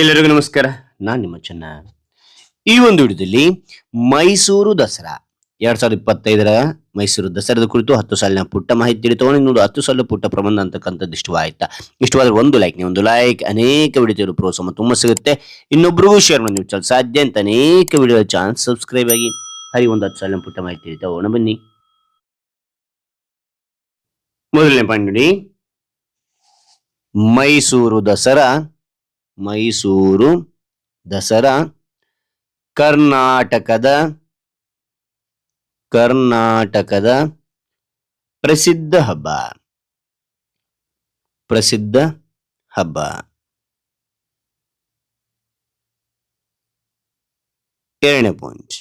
ಎಲ್ಲರಿಗೂ ನಮಸ್ಕಾರ. ನಾನು ನಿಮ್ಮ ಚೆನ್ನ. ಈ ಒಂದು ವಿಡಿಯೋದಲ್ಲಿ ಮೈಸೂರು ದಸರಾ. ಎರಡ್ ಸಾವಿರದ ಇಪ್ಪತ್ತೈದರ ಮೈಸೂರು ದಸರಾದ ಕುರಿತು ಹತ್ತು ಸಾಲಿನ ಪುಟ್ಟ ಮಾಹಿತಿ ತಿಳಿತಕೊಂಡು ಇನ್ನೊಂದು ಹತ್ತು ಸಾಲ ಪುಟ್ಟ ಪ್ರಬಂಧ ಅಂತಕ್ಕಂಥದ್ದು ಇಷ್ಟವಾಯ್ತ? ಇಷ್ಟವಾದ್ರೆ ಒಂದು ಲೈಕ್ ಒಂದು ಲೈಕ್ ಅನೇಕ ವಿಡಿಯೋ ಪ್ರೋತ್ಸಾಹ ತುಂಬ ಸಿಗುತ್ತೆ. ಇನ್ನೊಬ್ರಿಗೂ ಶೇರ್ ಮಾಡಿ ನೀವು ಸಾಧ್ಯ ಅಂತ ಅನೇಕ ವಿಡಿಯೋ ಚಾನಲ್ ಸಬ್ಸ್ಕ್ರೈಬ್ ಆಗಿ ಹರಿ ಒಂದು ಹತ್ತು ಸಾಲಿನ ಪುಟ್ಟ ಮಾಹಿತಿ ತಿಳಿತಾ ಹೋಗೋಣ ಬನ್ನಿ. ಮೊದಲನೇ ಪಾಯಿಂಟ್ ನೋಡಿ. ಮೈಸೂರು ದಸರಾ ಮೈಸೂರು, ದಸರಾ, ಕರ್ನಾಟಕದ ಕರ್ನಾಟಕದ ಪ್ರಸಿದ್ಧ ಹಬ್ಬ. ಪ್ರಸಿದ್ಧ ಹಬ್ಬ. ಎರಡನೇ ಪಾಯಿಂಟ್.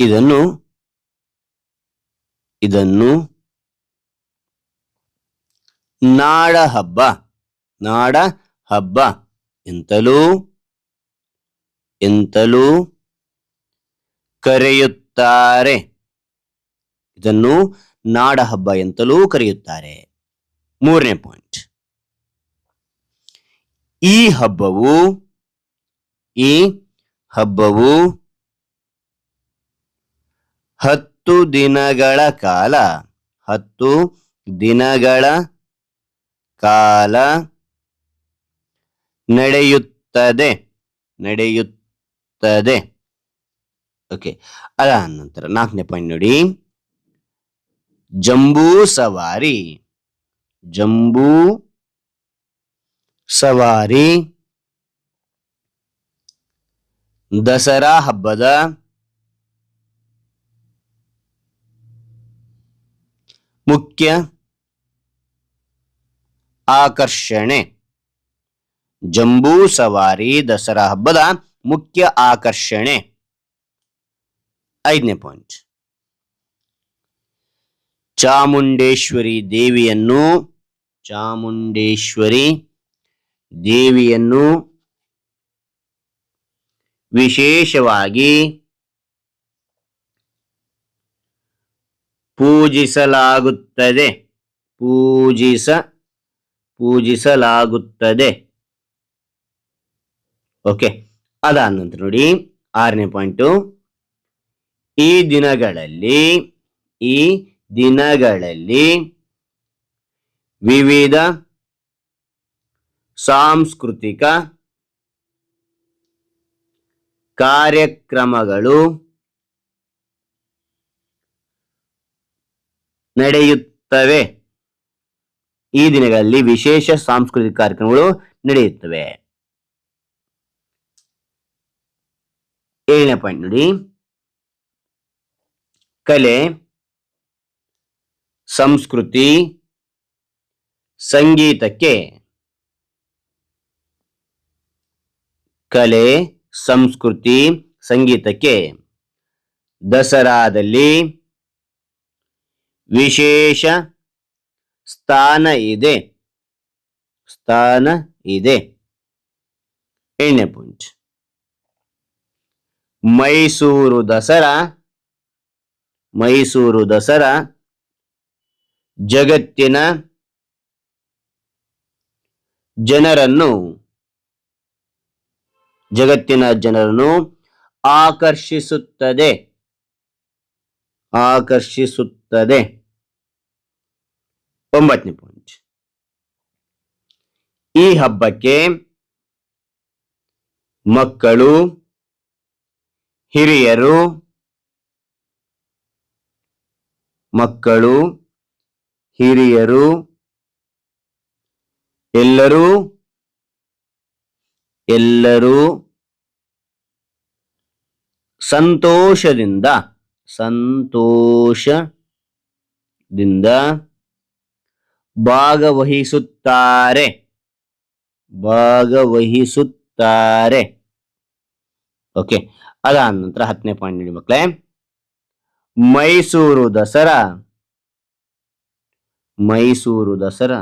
ಇದನ್ನು ಇದನ್ನು ನಾಡ ಹಬ್ಬ ನಾಡ ಹಬ್ಬ. ಎಂತಲೂ ಎಂತಲೂ ಕರೆಯುತ್ತಾರೆ. ಇದನ್ನು ನಾಡ ಹಬ್ಬ ಎಂತಲೂ ಕರೆಯುತ್ತಾರೆ. ಮೂರನೇ ಪಾಯಿಂಟ್. ಈ ಹಬ್ಬವು ಈ ಹಬ್ಬವು ಹತ್ತು ದಿನಗಳ ಕಾಲ, ಹತ್ತು ದಿನಗಳ ಕಾಲ ನಡೆಯುತ್ತದೆ. ನಡೆಯುತ್ತದೆ. ಓಕೆ ಅದಾದ ನಂತರ ನಾಲ್ಕನೇ ಪಾಯಿಂಟ್ ನೋಡಿ. ಜಂಬೂ ಸವಾರಿ. ಜಂಬೂ ಸವಾರಿ. ದಸರಾ ಹಬ್ಬದ ಮುಖ್ಯ ಆಕರ್ಷಣೆ. ಜಂಬೂ ಸವಾರಿ ದಸರಾ ಹಬ್ಬದ ಮುಖ್ಯ ಆಕರ್ಷಣೆ. ಐದನೇ ಪಾಯಿಂಟ್ ಚಾಮುಂಡೇಶ್ವರಿ ದೇವಿಯನ್ನು ಚಾಮುಂಡೇಶ್ವರಿ ದೇವಿಯನ್ನು ವಿಶೇಷವಾಗಿ ಪೂಜಿಸಲಾಗುತ್ತದೆ. ಪೂಜಿಸ, ಪೂಜಿಸಲಾಗುತ್ತದೆ. ಓಕೆ ಅದಾದ ನಂತರ ನೋಡಿ, ಆರನೇ ಪಾಯಿಂಟು ಈ ದಿನಗಳಲ್ಲಿ ಈ ದಿನಗಳಲ್ಲಿ ವಿವಿಧ ಸಾಂಸ್ಕೃತಿಕ ಕಾರ್ಯಕ್ರಮಗಳು ನಡೆಯುತ್ತವೆ. ಈ ದಿನಗಳಲ್ಲಿ ವಿಶೇಷ ಸಾಂಸ್ಕೃತಿಕ ಕಾರ್ಯಕ್ರಮಗಳು ನಡೆಯುತ್ತವೆ. ಏಳನೇ ಪಾಯಿಂಟ್ ನೋಡಿ. ಕಲೆ, ಸಂಸ್ಕೃತಿ, ಸಂಗೀತಕ್ಕೆ ಕಲೆ, ಸಂಸ್ಕೃತಿ, ಸಂಗೀತಕ್ಕೆ ದಸರಾದಲ್ಲಿ ವಿಶೇಷ ಸ್ಥಾನ ಇದೆ. ಸ್ಥಾನ ಇದೆ. ಏಳನೇ ಪಾಯಿಂಟ್ ಮೈಸೂರು ದಸರಾ ಮೈಸೂರು ದಸರಾ, ಜಗತ್ತಿನ ಜನರನ್ನು ಜಗತ್ತಿನ ಜನರನ್ನು ಆಕರ್ಷಿಸುತ್ತದೆ. ಆಕರ್ಷಿಸುತ್ತದೆ. ಒಂಬತ್ತನೇ ಪಾಯಿಂಟ್ ಈ ಹಬ್ಬಕ್ಕೆ ಮಕ್ಕಳು ಹಿರಿಯರು ಮಕ್ಕಳು ಹಿರಿಯರು ಎಲ್ಲರೂ ಎಲ್ಲರೂ ಸಂತೋಷದಿಂದ ಸಂತೋಷದಿಂದ ಭಾಗವಹಿಸುತ್ತಾರೆ. ಭಾಗವಹಿಸುತ್ತಾರೆ. ಓಕೆ ಅದಾದ ನಂತರ ಹತ್ತನೇ ಪಾಯಿಂಟ್ ನೋಡಿ ಮಕ್ಕಳೇ ಮೈಸೂರು ದಸರಾ. ಮೈಸೂರು ದಸರಾ.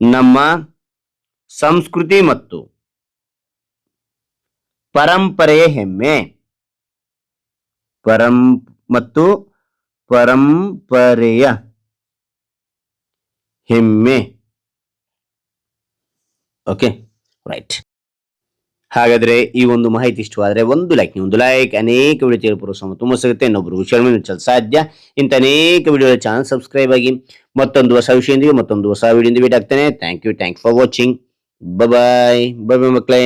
ನಮ್ಮ ಸಂಸ್ಕೃತಿ ಮತ್ತು ಪರಂಪರೆಯ ಹೆಮ್ಮೆ. ಪರಂ ಮತ್ತು ಪರಂಪರೆಯ ಹೆಮ್ಮೆ. ಓಕೆ ರೈಟ್ ಹಾಗಾದ್ರೆ ಈ ಒಂದು ಮಾಹಿತಿ ಇಷ್ಟವಾದ್ರೆ ಒಂದು ಲೈಕ್ ಒಂದು ಲೈಕ್ ಅನೇಕ ವಿಡಿಯೋ ತಿಳಿಪುರು ಸಮ ತುಂಬ ಸಿಗುತ್ತೆ. ಇನ್ನೊಬ್ರು ಶೇರ್ ಸಾಧ್ಯ. ಇಂಥ ಅನೇಕ ವಿಡಿಯೋ ಚಾನಲ್ ಸಬ್ಸ್ಕ್ರೈಬ್ ಆಗಿ ಮತ್ತೊಂದು ಹೊಸ ವಿಷಯದೊಂದಿಗೆ ಮತ್ತೊಂದು ಹೊಸ ವಿಡಿಯೋದಿಂದ ಭೇಟಿ ಆಗ್ತೇನೆ. Thank you thank for watching bye bye ಮಕ್ಕಳೇ.